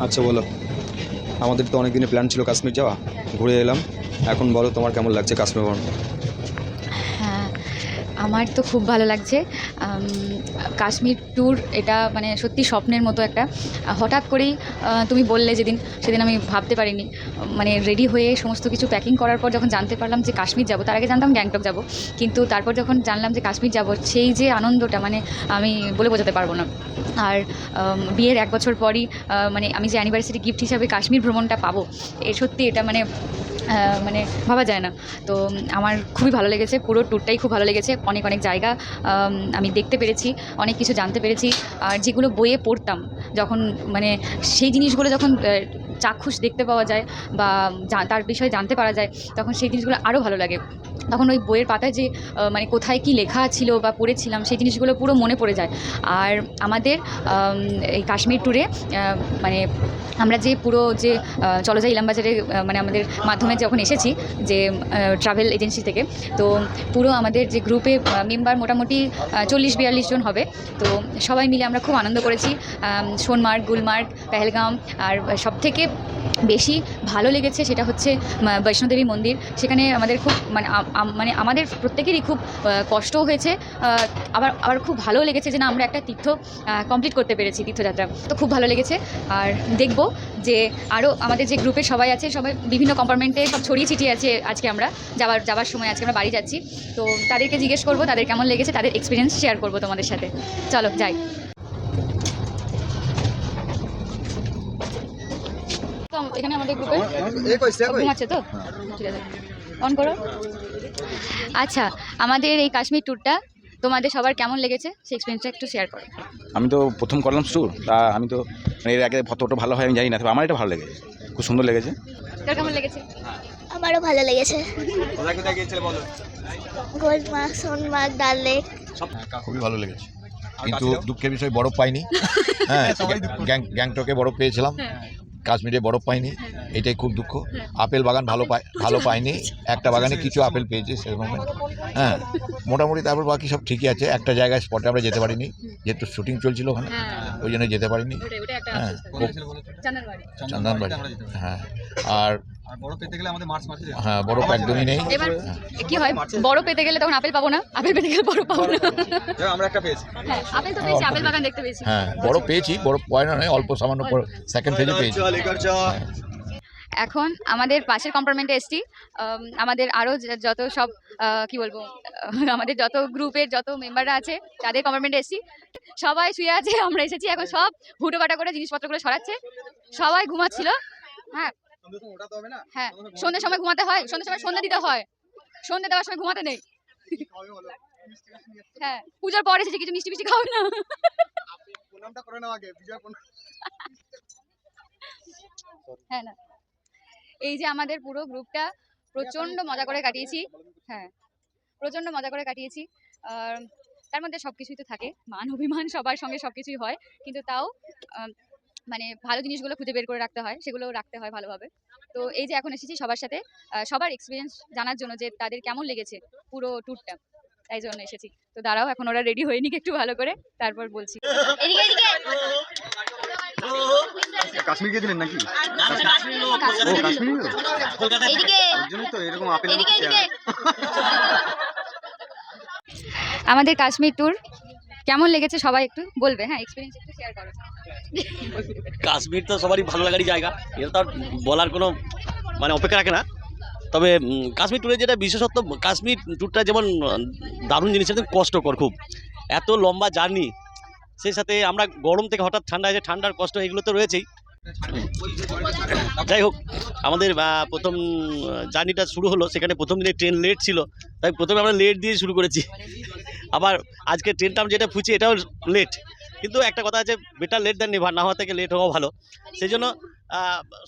আচ্ছা বলো। আমাদের তো অনেক দিনের প্ল্যান ছিল কাশ্মীর যাওয়া। ঘুরে এলাম। এখন বলো তোমার কেমন লাগছে কাশ্মীর ভ্রমণ আমার তো খুব ভালো লাগছে। কাশ্মীর ট্যুর এটা মানে সত্যি স্বপ্নের মতো একটা। হঠাৎ করেই তুমি বললে যেদিন, সেদিন আমি ভাবতে পারিনি। মানে রেডি হয়ে সমস্ত কিছু প্যাকিং করার পর যখন জানতে পারলাম যে কাশ্মীর যাব, তার আগে জানতাম গ্যাংটক যাব। কিন্তু তারপর যখন জানলাম যে কাশ্মীর যাব, সেই যে আনন্দটা মানে আমি বলে বোঝাতে পারব না। আর বিয়ের এক বছর পরই মানে আমি যে অ্যানিভার্সারি গিফট হিসাবে কাশ্মীর ভ্রমণটা পাবো, এ সত্যি এটা মানে মানে ভাবা যায় না। তো আমার খুবই ভালো লেগেছে, পুরো ট্যুরটাই খুব ভালো লেগেছে। অনেক অনেক জায়গা, আমি দেখতে পেরেছি, অনেক কিছু জানতে পেরেছি। আর যেগুলো বইয়ে পড়তাম, যখন মানে সেই জিনিসগুলো যখন চাক্ষুষ দেখতে পাওয়া যায় বা তার বিষয়ে জানতে পারা যায়, তখন সেই জিনিসগুলো আরও ভালো লাগে। তখন ওই বইয়ের পাতায় যে মানে কোথায় কি লেখা ছিল বা পড়েছিলাম সেই জিনিসগুলো পুরো মনে পড়ে যায়। আর আমাদের এই কাশ্মীর ট্যুরে মানে আমরা যে পুরো যে চলো যাই ইলামবাজারে মানে আমাদের মাধ্যমে যখন এসেছি, যে ট্রাভেল এজেন্সি থেকে, তো পুরো আমাদের যে গ্রুপে মেম্বার মোটামুটি চল্লিশ বিয়াল্লিশ জন হবে। তো সবাই মিলে আমরা খুব আনন্দ করেছি। সোনমার্গ, গুলমার্গ, পেহেলগাম, আর সব থেকে বেশি ভালো লেগেছে সেটা হচ্ছে বৈষ্ণোদেবী মন্দির। সেখানে আমাদের খুব মানে মানে আমাদের প্রত্যেকেরই খুব কষ্টও হয়েছে। আবার আবার খুব ভালো লেগেছে যে না, আমরা একটা তীর্থ কমপ্লিট করতে পেরেছি তীর্থযাত্রা। তো খুব ভালো লেগেছে। আর দেখব যে আরও আমাদের যে গ্রুপে সবাই আছে, সবাই বিভিন্ন কম্পার্টমেন্টে সব ছড়িয়ে ছিটিয়ে আছে আজকে আমরা। যাওয়ার যাওয়ার সময় আজকে আমরা বাড়ি যাচ্ছি। তো তাদেরকে জিজ্ঞেস করব, তাদের কেমন লেগেছে, তাদের এক্সপিরিয়েন্স শেয়ার করব তোমাদের সাথে। চলো, যাই। এখানে আমাদের গ্রুপে ঘুমাচ্ছে তো? ঠিক আছে। অন করো। আচ্ছা আমাদের এই কাশ্মীর ট্যুরটা তোমাদের সবার কেমন লেগেছে? সেই এক্সপিরিয়েন্সটা একটু শেয়ার করো। আমি তো প্রথম করলাম ট্যুর তা আমি তো মানে এর আগে ফটোটা ভালো হয় আমি জানি না তবে আমার এটা ভালো লেগেছে। খুব সুন্দর লেগেছে। তোর কেমন লেগেছে? আমারও ভালো লেগেছে। কোথায় কোথায় গিয়েছিলে বলো? গোলমার্গ সোনমার্গ ডাল লেক। খুবই ভালো লেগেছে। কিন্তু দুঃখের বিষয় বরফ পাইনি। হ্যাঁ গ্যাং- গ্যাংটকে বরফ পেয়েছিলাম। কাশ্মীরে বরফ পায়নি এটাই খুব দুঃখ। আপেল বাগান ভালো পায় ভালো পায়নি একটা বাগানে কিছু আপেল পেয়েছে সেরকম হ্যাঁ। মোটামুটি তারপর বাকি সব ঠিকই আছে। একটা জায়গায় স্পটে আমরা যেতে পারিনি যেহেতু শুটিং চলছিল ওখানে হ্যাঁ। ওই জন্য যেতে পারিনি। হ্যাঁ চান্দানবাড়ি হ্যাঁ আর বড় পেতে গেলে আমাদের মার্চ মাসে হ্যাঁ বরফ একদমই নেই। এবার কি হয়? বড় পেতে গেলে তখন আপেল পাবো না? আপেল পেতে গেলে বড় পাবো না? আমরা একটা পেয়েছি। হ্যাঁ আপেল তো পেয়েছি আপেল বাগান দেখতে পেয়েছি। হ্যাঁ বরফ পেয়েছি বরফ পয় না নয় অল্প সামান্য সেকেন্ড ফেজে পেয়েছি। হ্যাঁ। এখন আমাদের পাশের কম্পার্টমেন্টে এসছি। আম, আমাদের আরও যত সব আহ, কি বলব আমাদের যত গ্রুপের যত মেম্বাররা আছে তাদের কম্পার্টমেন্টে এসছি সবাই শুয়ে আছে আমরা এসেছি এখন সব হুটোপাটা করে জিনিসপত্রগুলো সরাচ্ছে সবাই ঘুমাচ্ছিল হ্যাঁ হ্যাঁ সন্ধ্যের সময় ঘুমাতে হয় সন্ধ্যের সময় সন্ধ্যা দিতে হয়। সন্ধ্যে দেওয়ার সময় ঘুমাতে নেই। হ্যাঁ পূজার পর এসেছি কিছু মিষ্টি মিষ্টি খাবে না। হ্যাঁ না। এই যে আমাদের পুরো গ্রুপটা প্রচণ্ড মজা করে কাটিয়েছি। হ্যাঁ প্রচণ্ড মজা করে কাটিয়েছি। আর তার মধ্যে সব কিছুই তো থাকে। মান অভিমান সবার সঙ্গে সব কিছুই হয়। কিন্তু তাও মানে ভালো জিনিসগুলো খুঁজে বের করে রাখতে হয় সেগুলো রাখতে হয় ভালোভাবে। তো এই যে এখন এসেছি সবার সাথে আহ, সবার এক্সপিরিয়েন্স জানার জন্য যে তাদের কেমন লেগেছে পুরো ট্যুরটা তাই জন্য এসেছি। তো দাঁড়াও এখন ওরা রেডি হয়ে নিক একটু ভালো করে তারপর বলছি। এদিকে এদিকে। কাশ্মীর গিয়েছিলেন নাকি? ও কাশ্মীর তো এরকম আপেল এদিকে এদিকে। আমাদের কাশ্মীর ট্যুর কেমন লেগেছে সবাই একটু বলবে হ্যাঁ এক্সপিরিয়েন্স একটু শেয়ার করো। কাশ্মীর তো সবারই ভালো লাগারই জায়গা। এটা তো বলার কোনো মানে অপেক্ষা রাখে না। তবে কাশ্মীর ট্যুরে যেটা বিশেষত্ব, কাশ্মীর ট্যুরটা যেমন দারুণ জিনিস সেরকম কষ্টকর খুব। এত লম্বা জার্নি, সেই সাথে আমরা গরম থেকে হঠাৎ ঠান্ডা যে ঠান্ডার কষ্ট, এগুলো তো রয়েছেই। যাই হোক, আমাদের প্রথম জার্নিটা শুরু হলো। সেখানে প্রথম দিনে ট্রেন লেট ছিল, তাই প্রথমে আমরা লেট দিয়ে শুরু করেছি। আবার আজকে ট্রেনটা আমরা যেটা ফুচি এটাও লেট কিন্তু একটা কথা আছে বেটার লেট দেন নেভার না হওয়া থেকে লেট হওয়া ভালো। সেই জন্য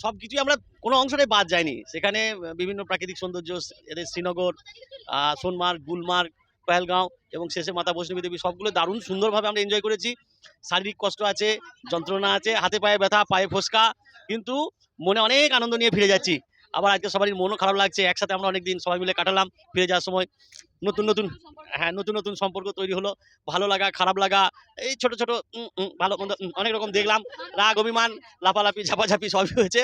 সব কিছুই আমরা কোনো অংশটাই বাদ যায়নি। সেখানে বিভিন্ন প্রাকৃতিক সৌন্দর্য, এদের শ্রীনগর সোনমার্গ, গুলমার্গ, পহেলগাঁও এবং শেষে মাতা বৈষ্ণবী দেবী, সবগুলো দারুণ সুন্দরভাবে আমরা এনজয় করেছি। শারীরিক কষ্ট আছে, যন্ত্রণা আছে, হাতে পায়ে ব্যথা, পায়ে ফোসকা, কিন্তু মনে অনেক আনন্দ নিয়ে ফিরে যাচ্ছি। আবার আজকে সবারই মনও খারাপ লাগছে, একসাথে আমরা অনেকদিন সবাই মিলে কাটালাম, ফিরে যাওয়ার সময় নতুন নতুন হ্যাঁ নতুন নতুন সম্পর্ক তৈরি হলো, ভালো লাগা, খারাপ লাগা, এই ছোট ছোট ভালো অনেক রকম দেখলাম, রাগ, অভিমান, লাফালাফি, ঝাপাঝাপি সবই হয়েছে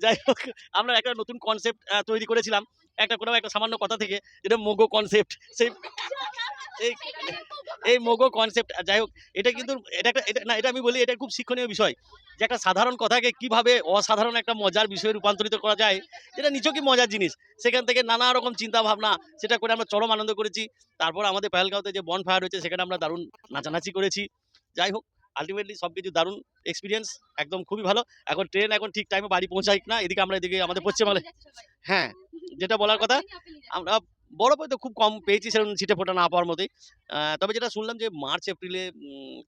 যাই হোক, আমরা একটা নতুন কনসেপ্ট তৈরি করেছিলাম, একটা কোনো একটা সামান্য কথা থেকে, যেটা মোগো কনসেপ্ট সেই এই এই মোগো কনসেপ্ট যাই হোক, এটা কিন্তু এটা এটা না, এটা আমি বলি, এটা খুব শিক্ষণীয় বিষয় যে একটা সাধারণ কথাকে কীভাবে অসাধারণ একটা মজার বিষয়ে রূপান্তরিত করা যায়, যেটা নিচকই মজার জিনিস? সেখান থেকে নানা রকম চিন্তা ভাবনা সেটা করে আমরা চরম আনন্দ করেছি। তারপর আমাদের পেহেলগাঁওতে যে বন ফায়ার হয়েছে, সেখানে আমরা দারুণ নাচানাচি করেছি। যাই হোক আলটিমেটলি সব কিছু দারুণ এক্সপিরিয়েন্স একদম খুবই ভালো। এখন ট্রেন এখন ঠিক টাইমে বাড়ি পৌঁছাই না, এদিকে আমরা এদিকে আমাদের পশ্চিমবাংলায় হ্যাঁ যেটা বলার কথা, আমরা বরফ হয়তো খুব কম পেয়েছি সেরকম ছিটে ফোটা না পাওয়ার মতোই। তবে যেটা শুনলাম যে মার্চ, এপ্রিলে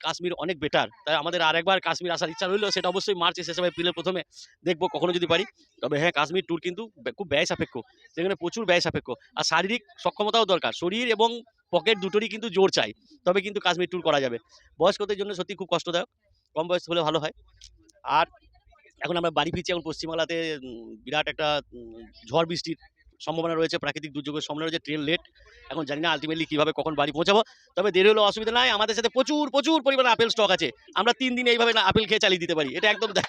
কাশ্মীর অনেক বেটার তাই আমাদের আরেকবার কাশ্মীর আসার ইচ্ছা রইল, সেটা অবশ্যই মার্চ শেষে বা এপ্রিলের প্রথমে দেখব, কখনো যদি পারি। তবে হ্যাঁ কাশ্মীর ট্যুর কিন্তু খুব ব্যয় সাপেক্ষ। সেখানে প্রচুর ব্যয় সাপেক্ষ। আর শারীরিক সক্ষমতাও দরকার। শরীর এবং পকেট দুটোরই কিন্তু জোর চাই। তবে কিন্তু কাশ্মীর ট্যুর করা যাবে। বয়স্কদের জন্য সত্যি খুব কষ্টদায়ক। কম বয়স হলে ভালো হয়। আর এখন আমরা বাড়ি ফিরছি এখন পশ্চিমবাংলাতে বিরাট একটা ঝড় বৃষ্টির সম্ভাবনা রয়েছে, প্রাকৃতিক দুর্যোগের সম্ভাবনা রয়েছে ট্রেন লেট এখন জানি না আলটিমেটলি কীভাবে, কখন বাড়ি পৌঁছাবো, তবে দেরি হলেও অসুবিধা নাই, আমাদের সাথে প্রচুর প্রচুর পরিমাণে আপেল স্টক আছে, আমরা তিন দিন এইভাবে না আপেল খেয়ে চালিয়ে দিতে পারি, এটা একদম যা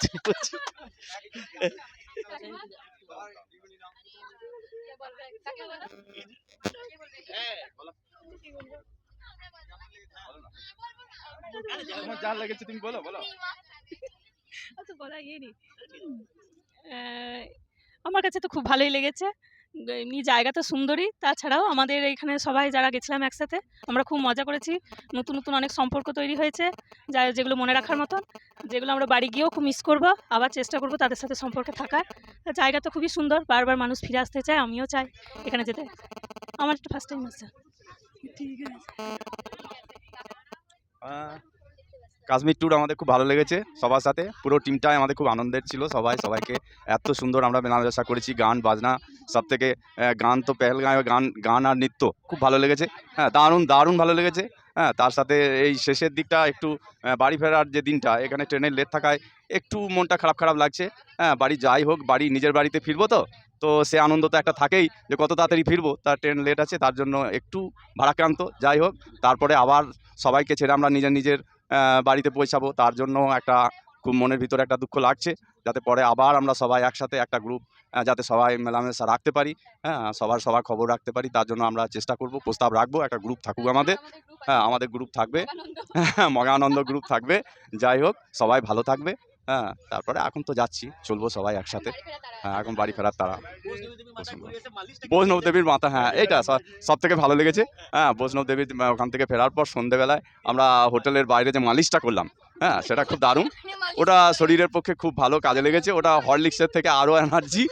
আমার কাছে তো খুব ভালোই লেগেছে। এমনি জায়গা তো সুন্দরই তাছাড়াও আমাদের এখানে সবাই যারা গেছিলাম একসাথে আমরা খুব মজা করেছি। নতুন নতুন অনেক সম্পর্ক তৈরি হয়েছে যা যেগুলো মনে রাখার মতন যেগুলো আমরা বাড়ি গিয়েও খুব মিস করব আবার চেষ্টা করব তাদের সাথে সম্পর্কে থাকার। জায়গা তো খুবই সুন্দর বারবার মানুষ ফিরে আসতে চায় আমিও চাই এখানে যেতে। আমার একটা ফার্স্ট টাইম আসছে ঠিক আছে। কাশ্মীর ট্যুর আমাদের খুব ভালো লেগেছে সবার সাথে। পুরো টিমটাই আমাদের খুব আনন্দের ছিল সবাই সবাইকে এত সুন্দর আমরা মেলামেশা করেছি গান বাজনা সব থেকে গান তো পেহেলগাঁয়ে গান গান আর নৃত্য খুব ভালো লেগেছে। হ্যাঁ দারুণ দারুণ ভালো লেগেছে। হ্যাঁ তার সাথে এই শেষের দিকটা একটু বাড়ি ফেরার যে দিনটা, এখানে ট্রেনের লেট থাকায় একটু মনটা খারাপ খারাপ লাগছে। হ্যাঁ বাড়ি যাই হোক, বাড়ি নিজের বাড়িতে ফিরবো তো? তো সে আনন্দ তো একটা থাকেই যে কত তাড়াতাড়ি ফিরবো, তার ট্রেন লেট আছে, তার জন্য একটু ভাড়াক্রান্ত যাই হোক। তারপরে আবার সবাইকে ছেড়ে আমরা নিজের নিজের বাড়িতে পৌঁছাবো, তার জন্য একটা খুব মনের ভিতরে একটা দুঃখ লাগছে। যাতে পরে আবার আমরা সবাই একসাথে একটা গ্রুপ যাতে সবাই মেলামেশা রাখতে পারি হ্যাঁ সবার সবার খবর রাখতে পারি তার জন্য আমরা চেষ্টা করব প্রস্তাব রাখব একটা গ্রুপ থাকুক আমাদের হ্যাঁ আমাদের গ্রুপ থাকবে হ্যাঁ মগানন্দ গ্রুপ থাকবে যাই হোক সবাই ভালো থাকবে। হ্যাঁ তারপরে এখন তো যাচ্ছি, চলবো সবাই একসাথে। হ্যাঁ এখন বাড়ি ফেরার তারা বৈষ্ণব দেবীর মাথা হ্যাঁ এইটা সব থেকে ভালো লেগেছে। হ্যাঁ বৈষ্ণব দেবীর ওখান থেকে ফেরার পর সন্ধেবেলায় আমরা হোটেলের বাইরে যে মালিশটা করলাম হ্যাঁ সেটা খুব দারুণ। ওটা শরীরের পক্ষে খুব ভালো কাজে লেগেছে, ওটা হরলিক্সের থেকে আরও এনার্জি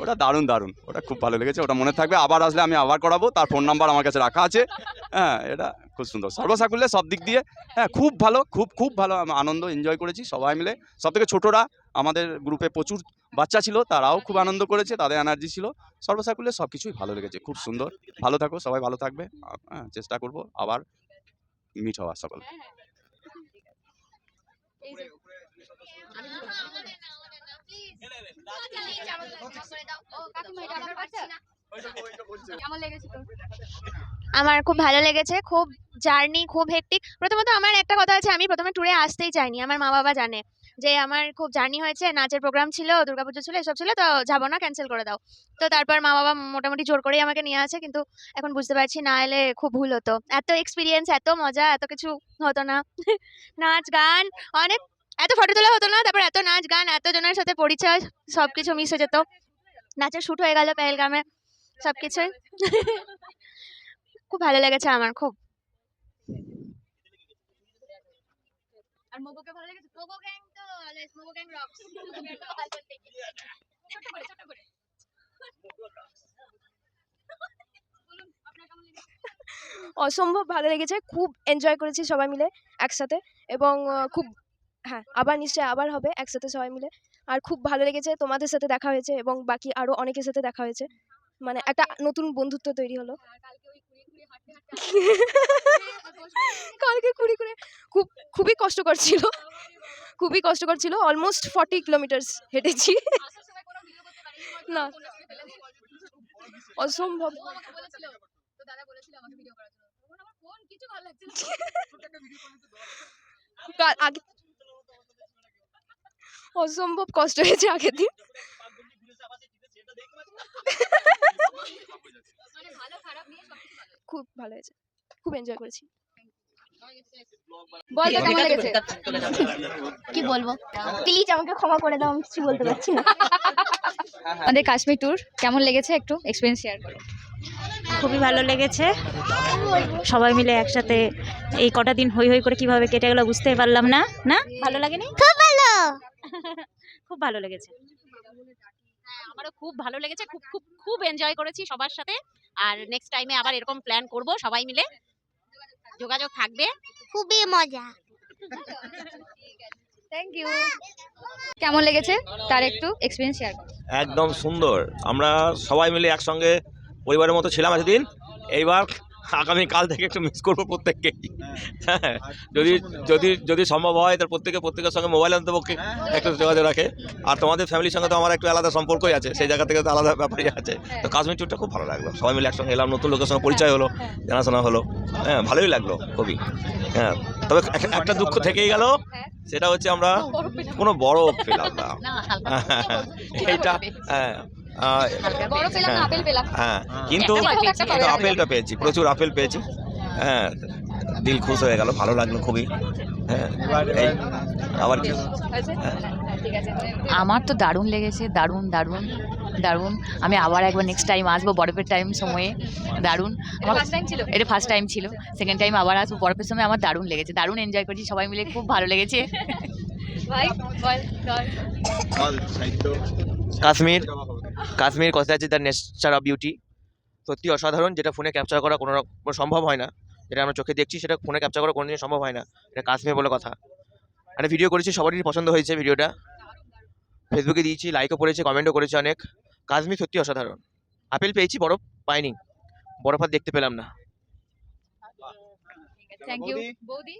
ওটা দারুণ দারুণ, ওটা খুব ভালো লেগেছে, ওটা মনে থাকবে। আবার আসলে আমি আবার করাবো, তার ফোন নাম্বার আমার কাছে রাখা আছে। হ্যাঁ এটা খুব সুন্দর। সর্বসাকুল্যে সব দিক দিয়ে হ্যাঁ খুব ভালো, খুব খুব ভালো আনন্দ এনজয় করেছি সবাই মিলে। সব থেকে ছোটোরা আমাদের গ্রুপে প্রচুর বাচ্চা ছিল, তারাও খুব আনন্দ করেছে, তাদের এনার্জি ছিল। সর্বসাকুল্যে সব কিছুই ভালো লেগেছে, খুব সুন্দর। ভালো থাকো, সবাই ভালো থাকবে। চেষ্টা করব আবার মিট হওয়ার সকল। তোর? আমার খুব ভালো লেগেছে, খুব জার্নি, খুব হেক্টিক প্রথমত আমার একটা কথা আছে, আমি প্রথমে ট্যুরে আসতেই চাইনি। আমার মা বাবা জানে যে আমার খুব জার্নি হয়েছে, নাচের প্রোগ্রাম ছিল, দুর্গাপুজো ছিল, এসব ছিল, তো যাব না ক্যান্সেল করে দাও। তো তারপর মা বাবা মোটামুটি জোর করেই আমাকে নিয়ে আছে কিন্তু এখন বুঝতে পারছি না এলে খুব ভুল হতো। এত এক্সপিরিয়েন্স এত মজা, এত কিছু হতো না। নাচ, গান, অনেক, এত ফটো তোলা হতো না, তারপর এত নাচ, গান এত জনের সাথে পরিচয় সব কিছু হয়ে যেত। নাচের শ্যুট হয়ে গেল, পেহেলগামে। সব কিছুই খুব ভালো লেগেছে আমার খুব। আর মোগোকে ভালো লেগেছে? মোগো গ্যাং তো অলওয়েজ মোগো গ্যাং রক্স ছোট করে ছোট করে। বলুন আপনার কেমন লেগেছে? অসম্ভব ভালো লেগেছে খুব এনজয় করেছি সবাই মিলে একসাথে এবং খুব হ্যাঁ আবার নিশ্চয়ই আবার হবে একসাথে সবাই মিলে। আর খুব ভালো লেগেছে তোমাদের সাথে দেখা হয়েছে এবং বাকি আরও অনেকের সাথে দেখা হয়েছে। মানে একটা নতুন বন্ধুত্ব তৈরি হলো কালকে কুড়ি করে খুব খুবই কষ্টকর ছিল খুবই কষ্টকর ছিল অলমোস্ট ফর্টি কিলোমিটার্স হেঁটেছি না অসম্ভব আগে অসম্ভব কষ্ট হয়েছে আগের দিন খুব ভালো হয়েছে। খুব এনজয় করেছি। বল তো কেমন লেগেছে? কি বলব? প্লিজ আমাকে ক্ষমা করে দাও আমি কিছু বলতে পারছি না। আমাদের কাশ্মীর ট্যুর কেমন লেগেছে একটু এক্সপিরিয়েন্স শেয়ার করো? খুবই ভালো লেগেছে। সবাই মিলে একসাথে এই কটা দিন হই হই করে কীভাবে কেটে গেল বুঝতে পারলাম না না? ভালো লাগেনি? খুব ভালো। খুব ভালো লেগেছে। আমারও খুব ভালো লেগেছে। খুব খুব খুব এনজয় করেছি সবার সাথে। আর নেক্সট টাইমে আবার এরকম প্ল্যান করব সবাই মিলে। যোগাযোগ থাকবে। খুবই মজা। থ্যাংক ইউ কেমন লেগেছে? তার একটু এক্সপিরিয়েন্স শেয়ার একদম সুন্দর। আমরা সবাই মিলে একসঙ্গে পরিবারের মতো ছিলাম এতদিন। এইবার আগামী কাল থেকে একটু মিস করব প্রত্যেককে। হ্যাঁ যদি যদি যদি সম্ভব হয় তার প্রত্যেকে প্রত্যেকের সঙ্গে মোবাইল অন্তপক্ষে একটু যোগাযোগ রাখে। আর তোমাদের ফ্যামিলির সঙ্গে তো আমার একটু আলাদা সম্পর্কই আছে সেই জায়গা থেকে তো আলাদা ব্যাপারই আছে। তো কাশ্মীর ট্যুরটা খুব ভালো লাগল। সবাই মিলে একসঙ্গে এলাম নতুন লোকের সঙ্গে পরিচয় হলো জানাশোনা হলো। হ্যাঁ ভালোই লাগল খুবই। হ্যাঁ তবে এক- একটা দুঃখ থেকেই গেল সেটা হচ্ছে আমরা কোনো বড় পেলাম না। না এইটা হ্যাঁ। হ্যাঁ। আপেল পেলাম। হ্যাঁ কিন্তু। আপেলটা পেয়েছি প্রচুর আপেল পেয়েছি। হ্যাঁ দিল খুশ হয়ে গেল ভালো লাগল খুবই। হ্যাঁ আবার কি? আমার তো দারুণ লেগেছে দারুণ দারুণ দারুণ। আমি আবার একবার নেক্সট টাইম আসব বরফের টাইম সময়ে। দারুণ। আমার ছিল? এটা ফার্স্ট টাইম ছিল। সেকেন্ড টাইম আবার আসব বরফের সময় আমার দারুণ লেগেছে। দারুণ এনজয় করেছি সবাই মিলে খুব ভালো লেগেছে। কাশ্মীর? কাশ্মীর কথা আছে দ্য নেচার অফ বিউটি সত্যি অসাধারণ, যেটা ফোনে ক্যাপচার করা কোনো সম্ভব হয় না। যেটা আমরা চোখে দেখছি, সেটা ফোনে ক্যাপচার করা কোনোদিন সম্ভব হয় না। এটা কাশ্মীর বলে কথা। একটা ভিডিও করেছি, সবারই পছন্দ হয়েছে ভিডিওটা ফেসবুকে দিয়েছি লাইকও করেছে কমেন্টও করেছে অনেক। কাশ্মীর সত্যি অসাধারণ। আপেল পেয়েছি, বরফ পাইনি। বরফ আর দেখতে পেলাম না। থ্যাংক ইউ বৌদি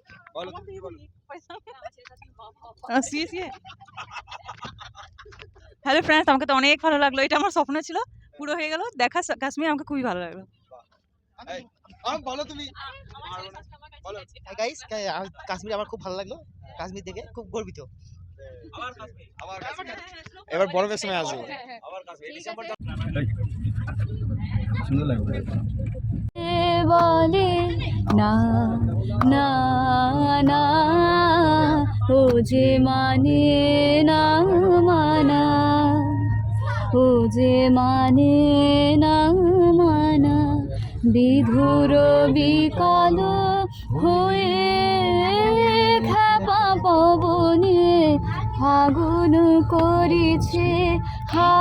হ্যালো ফ্রেন্ডস আমাকে তো অনেক ভালো লাগল। এটা আমার স্বপ্ন ছিল পুরো হয়ে গেল। দেখা কাশ্মীর আমাকে খুবই ভালো লাগল। গাইস কাশ্মীর আমার খুব ভালো লাগল। কাশ্মীর দেখে খুব গর্বিত। এবার বরফের সময় আসব। বলে, না না না, ও যে মানে না মানা, ও যে মানে না মানা, বিধুর বিকল হয়ে খেপা পবনে আগুন করিছে হা,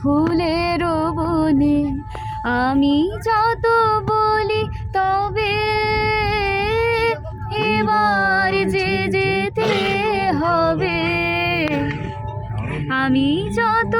ফুলের বনে। আমি যত বলি তবে এবার যে যেতে হবে। আমি যত